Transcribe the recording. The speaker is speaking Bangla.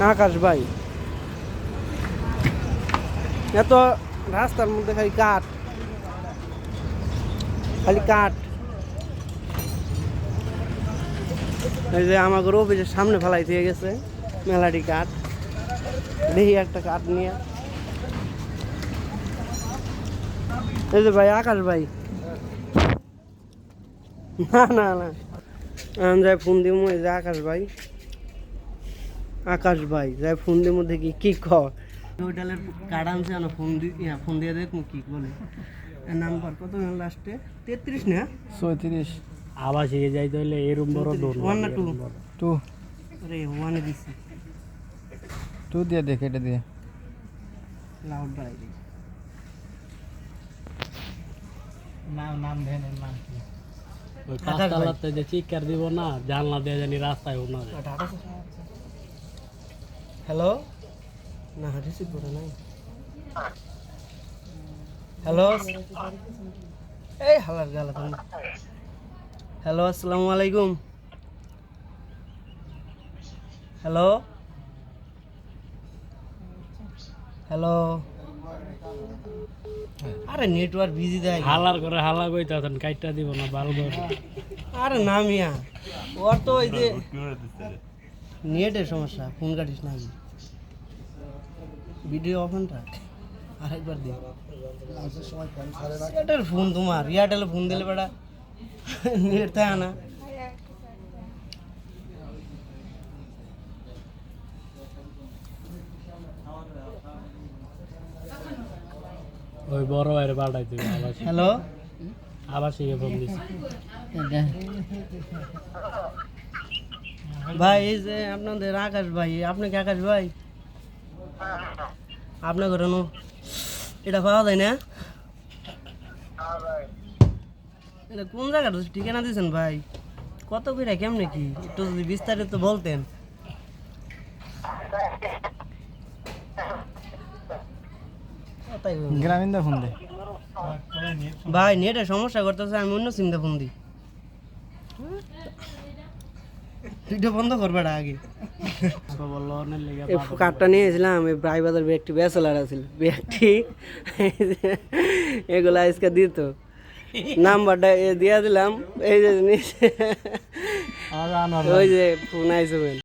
আকাশ ভাই। এত রাস্তার মধ্যে খালি কাঠ। খালি কাঠ। এই যে আমাকে অফিসের সামনে ফেলাই দিয়ে গেছে, মেলাটি কাঠ। দেখি একটা কাঠ নিয়ে। এই যে ভাই, আকাশ ভাই। না না না। আমি যাই ফোন দিব এই যে আকাশ ভাই। আকাশ ভাই যাই ফোন দিব দেখি কি ক হোটেলের কার্ড আনছে না ফোন দি ইয়া ফোন দিয়ে দেখ কি বলে। নাম্বার কত লাস্টে তেত্রিশ না? চৌত্রিশ আবাসিকে যাইতে হলে এরম বড় ডোর ওয়ান না টু টু আরে ওয়ানে দিছি। টু দিয়ে দেখ এটা দিয়ে লাউড বাড়াই দিই নাম নাম দেন নাম কি? ওই পাঁচতলাতে যে চিকার দিব না জানলা দিয়ে জানি রাস্তায় উনা যায়। হ্যালো না রিসিভ করে নাই হ্যালো এই হালার গালা তুমি হ্যালো আসসালামু আলাইকুম হ্যালো হ্যালো আরে নেটওয়ার্ক বিজি দেয় হালার করে হালা কইতে আছেন কাইটটা দিব না বাল করে আরে না মিয়া ওর তো ওই যে নেটের সমস্যা ফোন কাটিস না ভিডিও অফেন থাক আরেকবার দিই এয়ারটেল ফোন তোমার এয়ারটেলে ফোন দিলে বেটা নেট থাকে না ওই বড় এর বাড়াই দিবে আবাসিক হ্যালো? আবাসিকে ফোন দিছি। ভাই এই যে আপনাদের আকাশ ভাই আপনি কি আকাশ ভাই? আপনার ঘরে নো। এটা পাওয়া যায় না? এটা কোন জায়গাটা ঠিকানা দিয়েছেন ভাই? কত করে কেমনে কি? একটু যদি বিস্তারিত বলতেন। গ্রামীণ ফোন দে। ভাই নেটের সমস্যা করতেছে আমি অন্য সিমটা ফোন দিই। এটা বন্ধ করবে আগে। এই কার্ডটা নিয়েছিলাম এই ব্রাইবাজার ব্যাগটি ব্যাচেলার আছিল। ব্যাগটি এগুলো আজকে দিত। নাম্বারটা দিয়ে দিলাম এই যে ওই যে ফোন আইসবেন